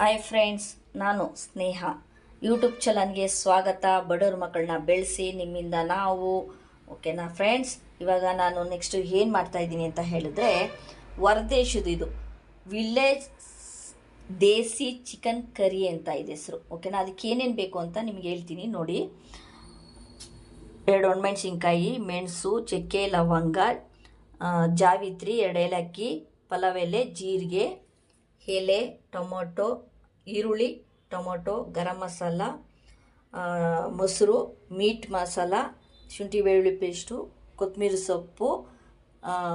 Hi friends ನಾನು ಸ್ನೇಹ. YouTube ಚಾನಲ್ಗೆ ಸ್ವಾಗತ. ಬಡವ್ರ ಮಕ್ಕಳನ್ನ ಬೆಳೆಸಿ ನಿಮ್ಮಿಂದ ನಾವು. ಓಕೆನಾ ಫ್ರೆಂಡ್ಸ್ ಇವಾಗ ನಾನು ನೆಕ್ಸ್ಟು ಏನು ಮಾಡ್ತಾ ಇದ್ದೀನಿ ಅಂತ ಹೇಳಿದ್ರೆ ಹೊರದೇಶದ ಇದು. ವಿಲೇಜ್ ದೇಸಿ ಚಿಕನ್ ಕರಿ ಅಂತ ಇದೆ ಹೆಸರು. ಓಕೆನಾ ಅದಕ್ಕೆ ಏನೇನು ಬೇಕು ಅಂತ ನಿಮ್ಗೆ ಹೇಳ್ತೀನಿ, ನೋಡಿ. ಎರಡು ಒಣಮೆಣಸಿನ್ಕಾಯಿ, ಮೆಣಸು, ಚಕ್ಕೆ, ಲವಂಗ ಜಾವಿತ್ರಿ ಎರಡು ಏಲಕ್ಕಿ ಪಲಾವ್ ಜೀರಿಗೆ ಎಲೆ, ಟೊಮೊಟೊ, ಈರುಳ್ಳಿ, ಟೊಮೊಟೊ, ಗರಂ ಮಸಾಲ ಮೊಸರು, ಮೀಟ್ ಮಸಾಲ, ಶುಂಠಿ ಬೆಳ್ಳುಳ್ಳಿ ಪೇಸ್ಟು ಕೊತ್ತಂಬರಿ ಸೊಪ್ಪು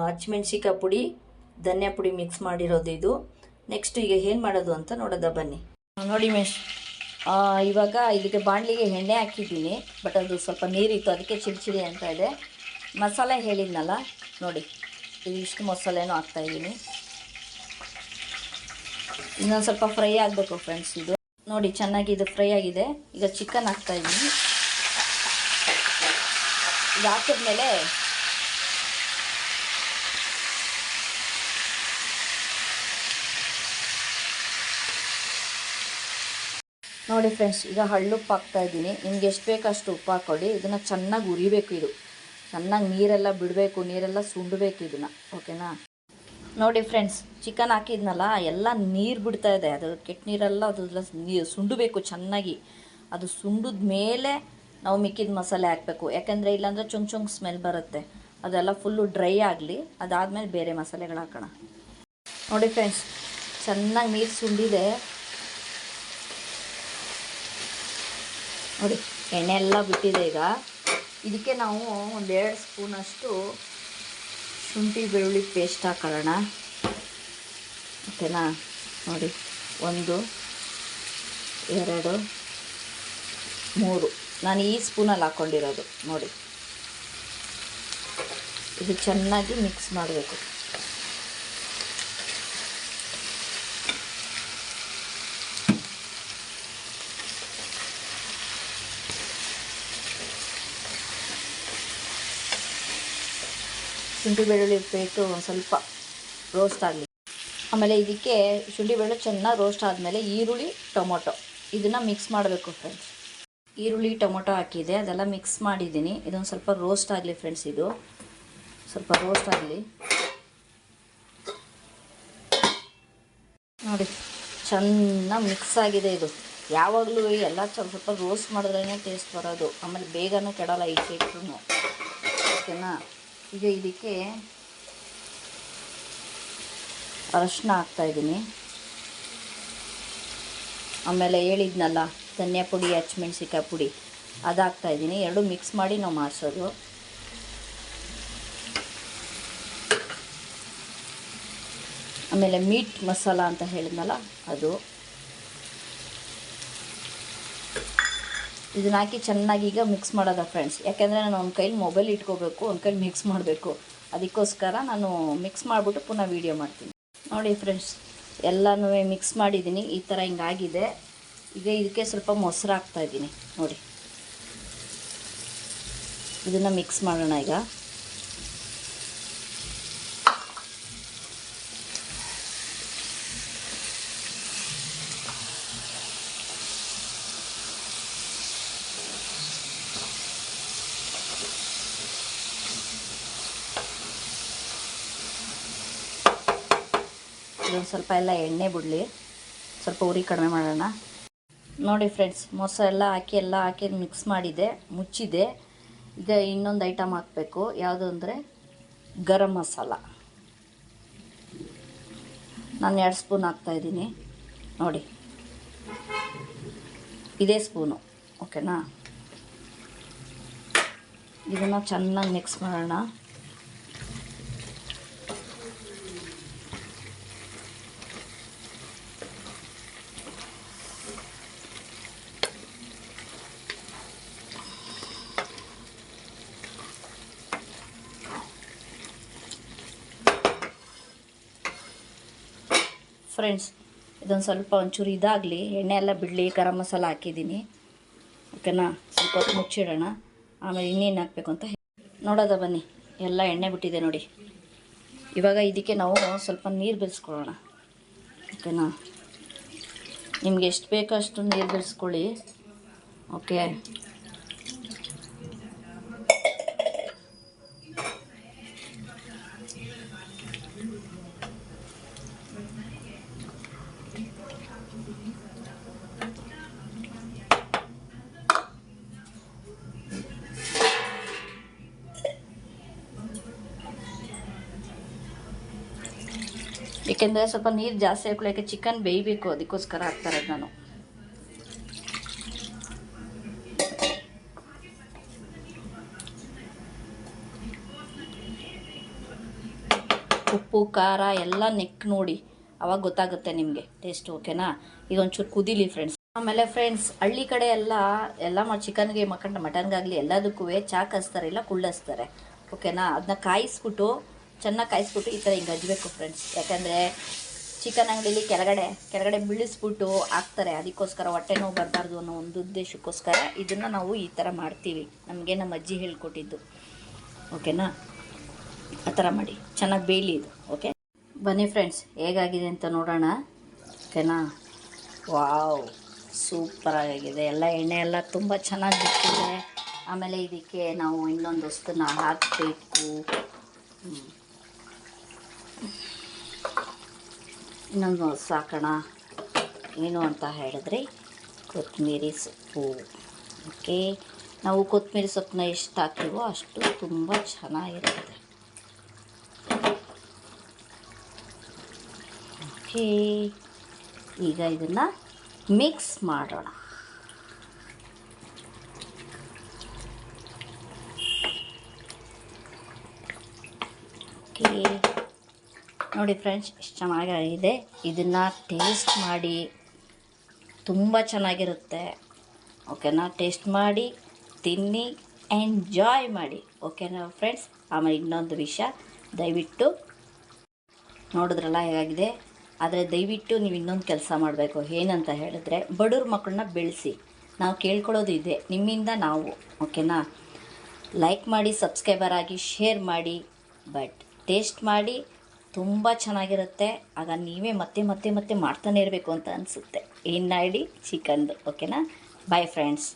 ಹಚ್ಮೆಣ್ಸಿಕಾಯಿ ಪುಡಿ, ಧನಿಯಾ ಪುಡಿ ಮಿಕ್ಸ್ ಮಾಡಿರೋದು ಇದು. ನೆಕ್ಸ್ಟ್ ಈಗ ಏನು ಮಾಡೋದು ಅಂತ ನೋಡೋದ ಬನ್ನಿ. ನೋಡಿ ಮೇಶ್ ಇವಾಗ ಇದಕ್ಕೆ ಬಾಣಲಿಗೆ ಎಣ್ಣೆ ಹಾಕಿದ್ದೀನಿ, ಬಟ್ ಅದು ಸ್ವಲ್ಪ ನೀರಿತ್ತು, ಅದಕ್ಕೆ ಚಿಡಿ ಚಿಡಿ ಅಂತ ಇದೆ. ಮಸಾಲೆ ಹೇಳಿದ್ನಲ್ಲ, ನೋಡಿ ಇಷ್ಟು ಮಸಾಲೆನೂ ಹಾಕ್ತಾಯಿದ್ದೀನಿ ಇನ್ನೊಂದು ಸ್ವಲ್ಪ ಫ್ರೈ ಆಗಬೇಕು ಫ್ರೆಂಡ್ಸ್ ಇದು. ನೋಡಿ, ಚೆನ್ನಾಗಿ ಇದು ಫ್ರೈ ಆಗಿದೆ. ಈಗ ಚಿಕನ್ ಹಾಕ್ತಾ ಇದ್ದೀನಿ. ಇದು ಹಾಕಿದ್ಮೇಲೆ ನೋಡಿ ಫ್ರೆಂಡ್ಸ್ ಈಗ ಹಳ್ಳುಪ್ಪು ಹಾಕ್ತಾ ಇದ್ದೀನಿ. ನಿಮ್ಗೆ ಎಷ್ಟು ಬೇಕು ಅಷ್ಟು ಉಪ್ಪು ಹಾಕ್ಕೊಳ್ಳಿ ಇದನ್ನು ಚೆನ್ನಾಗಿ ಉರಿಬೇಕು ಇದು. ಚೆನ್ನಾಗಿ ನೀರೆಲ್ಲ ಬಿಡಬೇಕು, ನೀರೆಲ್ಲ ಸುಂಡಬೇಕು ಇದನ್ನು. ಓಕೆನಾ ನೋಡಿ ಫ್ರೆಂಡ್ಸ್ ಚಿಕನ್ ಹಾಕಿದ್ನಲ್ಲ, ಎಲ್ಲ ನೀರು ಬಿಡ್ತಾ ಇದೆ. ಅದು ಕೆಟ್ಟ ನೀರೆಲ್ಲ ಅದು ನೀರು ಸುಂಡಬೇಕು ಚೆನ್ನಾಗಿ. ಅದು ಸುಂಡಿದ ಮೇಲೆ ನಾವು ಮಿಕ್ಕಿದ ಮಸಾಲೆ ಹಾಕಬೇಕು. ಯಾಕಂದರೆ ಇಲ್ಲಾಂದರೆ ಚೊಂಗ್ ಚೊಂಗ್ ಸ್ಮೆಲ್ ಬರುತ್ತೆ. ಅದೆಲ್ಲ ಫುಲ್ಲು ಡ್ರೈ ಆಗಲಿ, ಅದಾದಮೇಲೆ ಬೇರೆ ಮಸಾಲೆಗಳು ಹಾಕೋಣ. ನೋಡಿ ಫ್ರೆಂಡ್ಸ್ ಚೆನ್ನಾಗಿ ನೀರು ಸುಂಡಿದೆ. ನೋಡಿ ಎಣ್ಣೆ ಎಲ್ಲ ಬಿಟ್ಟಿದೆ ಈಗ. ಇದಕ್ಕೆ ನಾವು ಒಂದೆರಡು ಸ್ಪೂನಷ್ಟು ಶುಂಠಿ, ಬೆಳ್ಳುಳ್ಳಿ ಪೇಸ್ಟ್ ಹಾಕೊಳ್ಳೋಣ ಓಕೆನಾ? ನೋಡಿ, ಒಂದು, ಎರಡು, ಮೂರು. ನಾನು ಈ ಸ್ಪೂನಲ್ಲಿ ಹಾಕ್ಕೊಂಡಿರೋದು ನೋಡಿ. ಇದು ಚೆನ್ನಾಗಿ ಮಿಕ್ಸ್ ಮಾಡಬೇಕು. ಶುಂಠಿ ಬೆಳ್ಳುಳ್ಳಿ ಪೇಸ್ಟು ಒಂದು ಸ್ವಲ್ಪ ರೋಸ್ಟ್ ಆಗಲಿ. ಆಮೇಲೆ ಇದಕ್ಕೆ ಶುಂಠಿ ಬೆಳ್ಳುಳ್ಳಿ ಚೆನ್ನಾಗಿ ರೋಸ್ಟ್ ಆದಮೇಲೆ ಈರುಳ್ಳಿ, ಟೊಮೊಟೊ. ಇದನ್ನು ಮಿಕ್ಸ್ ಮಾಡಬೇಕು ಫ್ರೆಂಡ್ಸ್ ಈರುಳ್ಳಿ, ಟೊಮೊಟೊ ಹಾಕಿದೆ. ಅದೆಲ್ಲ ಮಿಕ್ಸ್ ಮಾಡಿದ್ದೀನಿ. ಇದೊಂದು ಸ್ವಲ್ಪ ರೋಸ್ಟ್ ಆಗಲಿ ಫ್ರೆಂಡ್ಸ್ ಇದು. ಸ್ವಲ್ಪ ರೋಸ್ಟ್ ಆಗಲಿ. ನೋಡಿ, ಚೆನ್ನಾಗಿ ಮಿಕ್ಸ್ ಆಗಿದೆ ಇದು. ಯಾವಾಗಲೂ ಎಲ್ಲ ಸ್ವಲ್ಪ ಸ್ವಲ್ಪ ರೋಸ್ಟ್ ಮಾಡಿದ್ರೇ ಟೇಸ್ಟ್ ಬರೋದು. ಆಮೇಲೆ ಬೇಗನೂ ಕೆಡಲ್ಲ ಈ ಇಟ್ರು ಓಕೆನಾ? ಈಗ ಇದಕ್ಕೆ ಅರಶಿನ ಹಾಕ್ತಾಯಿದ್ದೀನಿ ಆಮೇಲೆ ಹೇಳಿದ್ನಲ್ಲ, ಧನಿಯಾ ಪುಡಿ ಹಚ್ಮೆಣ್ಸಿಕಾಯಿ ಪುಡಿ. ಅದು ಹಾಕ್ತಾಯಿದ್ದೀನಿ ಎರಡು ಮಿಕ್ಸ್ ಮಾಡಿ ನಾವು ಮಾಡಿಸೋದು. ಆಮೇಲೆ ಮೀಟ್ ಮಸಾಲ ಅಂತ ಹೇಳಿದ್ನಲ್ಲ, ಅದು. ಇದನ್ನ ಹಾಕಿ ಚೆನ್ನಾಗಿ ಈಗ ಮಿಕ್ಸ್ ಮಾಡೋದ ಫ್ರೆಂಡ್ಸ್ ಯಾಕೆಂದರೆ ನಾನು ಒಂದು ಕೈಲಿ ಮೊಬೈಲ್ ಇಟ್ಕೋಬೇಕು, ಒಂದು ಕೈಲಿ ಮಿಕ್ಸ್ ಮಾಡಬೇಕು. ಅದಕ್ಕೋಸ್ಕರ ನಾನು ಮಿಕ್ಸ್ ಮಾಡಿಬಿಟ್ಟು ಪುನಃ ವೀಡಿಯೋ ಮಾಡ್ತೀನಿ. ನೋಡಿ ಫ್ರೆಂಡ್ಸ್ ಎಲ್ಲನೂ ಮಿಕ್ಸ್ ಮಾಡಿದ್ದೀನಿ ಈ ಥರ ಹಿಂಗಾಗಿದೆ ಈಗ ಇದಕ್ಕೆ ಸ್ವಲ್ಪ ಮೊಸರು ಹಾಕ್ತಾಯಿದ್ದೀನಿ ನೋಡಿ. ಇದನ್ನು ಮಿಕ್ಸ್ ಮಾಡೋಣ ಈಗ. ಇದೊಂದು ಸ್ವಲ್ಪ ಎಲ್ಲ ಎಣ್ಣೆ ಬಿಡಲಿ. ಸ್ವಲ್ಪ ಉರಿ ಕಡಿಮೆ ಮಾಡೋಣ. ನೋಡಿ ಫ್ರೆಂಡ್ಸ್ ಮೊಸರು ಎಲ್ಲ ಹಾಕಿ ಎಲ್ಲ ಹಾಕಿ ಮಿಕ್ಸ್ ಮಾಡಿದೆ, ಮುಚ್ಚಿದೆ. ಈಗ ಇನ್ನೊಂದು ಐಟಮ್ ಹಾಕಬೇಕು. ಯಾವುದು ಅಂದರೆ ಗರಂ ಮಸಾಲ. ನಾನು ಎರಡು ಸ್ಪೂನ್ ಹಾಕ್ತಾಯಿದ್ದೀನಿ ನೋಡಿ. ಇದೇ ಸ್ಪೂನು ಓಕೆನಾ ಇದನ್ನು ಚೆನ್ನಾಗಿ ಮಿಕ್ಸ್ ಮಾಡೋಣ. ಫ್ರೆಂಡ್ಸ್ ಇದೊಂದು ಸ್ವಲ್ಪ ಒಂಚೂರು ಇದಾಗಲಿ, ಎಣ್ಣೆ ಎಲ್ಲ ಬಿಡಲಿ, ಗರಂ ಮಸಾಲ ಹಾಕಿದ್ದೀನಿ. ಓಕೆನಾ? ಸ್ವಲ್ಪ ಮುಚ್ಚಿಡೋಣ. ಆಮೇಲೆ ಇನ್ನೇನು ಹಾಕಬೇಕು ಅಂತ ನೋಡೋದ ಬನ್ನಿ. ಎಲ್ಲ ಎಣ್ಣೆ ಬಿಟ್ಟಿದೆ ನೋಡಿ. ಇವಾಗ ಇದಕ್ಕೆ ನಾವು ಸ್ವಲ್ಪ ನೀರು ಬೆರೆಸ್ಕೊಳ್ಳೋಣ. ಓಕೆನಾ? ನಿಮ್ಗೆ ಎಷ್ಟು ಬೇಕೋ ಅಷ್ಟು ನೀರು ಬೆರೆಸ್ಕೊಳ್ಳಿ. ಓಕೆ. ಏಕೆಂದರೆ ಸ್ವಲ್ಪ ನೀರು ಜಾಸ್ತಿ ಹಾಕೊಳ್ಳೋಕೆ ಚಿಕನ್ ಬೇಯಬೇಕು, ಅದಕ್ಕೋಸ್ಕರ ಹಾಕ್ತಾರೆ ನಾನು. ಉಪ್ಪು, ಖಾರ ಎಲ್ಲ ನೆಕ್ ನೋಡಿ, ಅವಾಗ ಗೊತ್ತಾಗುತ್ತೆ ನಿಮಗೆ. ಟೇಸ್ಟ್ ಓಕೆನಾ ಒಂಚೂರು ಕುದೀಲಿ ಫ್ರೆಂಡ್ಸ್ ಆಮೇಲೆ ಫ್ರೆಂಡ್ಸ್ ಹಳ್ಳಿ ಕಡೆ ಎಲ್ಲ ಎಲ್ಲ ಚಿಕನ್ಗೆ ಮಕ್ಕಂಡ ಮಟನ್ಗಾಗಲಿ ಎಲ್ಲದಕ್ಕೂ ಚಾಕ್ ಕಸ್ತಾರೆ ಇಲ್ಲ ಕುಳ್ಳಸ್ತಾರೆ. ಓಕೆನಾ ಅದನ್ನ ಕಾಯಿಸ್ಬಿಟ್ಟು ಚೆನ್ನಾಗಿ ಕಾಯಿಸ್ಬಿಟ್ಟು ಈ ಥರ ಹಿಂಗೆ ಹಜ್ಬೇಕು ಫ್ರೆಂಡ್ಸ್ ಯಾಕಂದರೆ ಚಿಕನ್ ಅಂಗಡಿಲಿ ಕೆಳಗಡೆ ಕೆಳಗಡೆ ಬೀಳಿಸ್ಬಿಟ್ಟು ಹಾಕ್ತಾರೆ. ಅದಕ್ಕೋಸ್ಕರ ಹೊಟ್ಟೆ ನೋವು ಬರಬಾರ್ದು ಅನ್ನೋ ಒಂದು ಉದ್ದೇಶಕ್ಕೋಸ್ಕರ ಇದನ್ನು ನಾವು ಈ ಥರ ಮಾಡ್ತೀವಿ. ನಮಗೆ ನಮ್ಮ ಅಜ್ಜಿ ಹೇಳ್ಕೊಟ್ಟಿದ್ದು. ಓಕೆನಾ? ಆ ಥರ ಮಾಡಿ. ಚೆನ್ನಾಗಿ ಬೇಯಲಿ ಇದು. ಓಕೆ? ಬನ್ನಿ ಫ್ರೆಂಡ್ಸ್ ಹೇಗಾಗಿದೆ ಅಂತ ನೋಡೋಣ. ಓಕೆನಾ? ವಾವ್! ಸೂಪರಾಗಿದೆ ಎಲ್ಲ ಎಣ್ಣೆ ಎಲ್ಲ ತುಂಬ ಚೆನ್ನಾಗಿ ಬಿಟ್ಟಿದೆ. ಆಮೇಲೆ ಇದಕ್ಕೆ ನಾವು ಇನ್ನೊಂದು ವಸ್ತುನ ಹಾಕಬೇಕು. ಇನ್ನೊಂದು ಸಾಕೋಣ. ಏನು ಅಂತ ಹೇಳಿದ್ರೆ ಕೊತ್ತಂಬರಿ ಸೊಪ್ಪು. ಓಕೆ? ನಾವು ಕೊತ್ತಂಬರಿ ಸೊಪ್ಪನ್ನ ಎಷ್ಟು ಹಾಕ್ತೀವೋ ಅಷ್ಟು ತುಂಬ ಚೆನ್ನಾಗಿರುತ್ತೆ. ಓಕೆ? ಈಗ ಇದನ್ನು ಮಿಕ್ಸ್ ಮಾಡೋಣ. ಓಕೆ? ನೋಡಿ ಫ್ರೆಂಡ್ಸ್ ಇಷ್ಟು ಚೆನ್ನಾಗಿದೆ. ಇದನ್ನು ಟೇಸ್ಟ್ ಮಾಡಿ. ತುಂಬ ಚೆನ್ನಾಗಿರುತ್ತೆ. ಓಕೆನಾ? ಟೇಸ್ಟ್ ಮಾಡಿ, ತಿನ್ನಿ, ಎಂಜಾಯ್ ಮಾಡಿ. ಓಕೆನಾ ಫ್ರೆಂಡ್ಸ್? ಆಮೇಲೆ ಇನ್ನೊಂದು ವಿಷಯ ದಯವಿಟ್ಟು ನೋಡಿದ್ರಲ್ಲ ಹೇಗಾಗಿದೆ? ಆದರೆ ದಯವಿಟ್ಟು ನೀವು ಇನ್ನೊಂದು ಕೆಲಸ ಮಾಡಬೇಕು. ಏನಂತ ಹೇಳಿದ್ರೆ, ಬಡವ್ರ ಮಕ್ಕಳನ್ನ ಬೆಳೆಸಿ. ನಾವು ಕೇಳ್ಕೊಳ್ಳೋದು ಇದೆ. ನಿಮ್ಮಿಂದ ನಾವು. ಓಕೆನಾ? ಲೈಕ್ ಮಾಡಿ ಸಬ್ಸ್ಕ್ರೈಬರ್ ಆಗಿ ಶೇರ್ ಮಾಡಿ. ಬಟ್ ಟೇಸ್ಟ್ ಮಾಡಿ ತುಂಬ ಚೆನ್ನಾಗಿರುತ್ತೆ. ಆಗ ನೀವೇ ಮತ್ತೆ ಮತ್ತೆ ಮತ್ತೆ ಮಾಡ್ತಾನೆ ಇರಬೇಕು ಅಂತ ಅನಿಸುತ್ತೆ. ಇನ್ನು ಐಡಿ ಚಿಕನ್ದು. ಓಕೆನಾ? Bye friends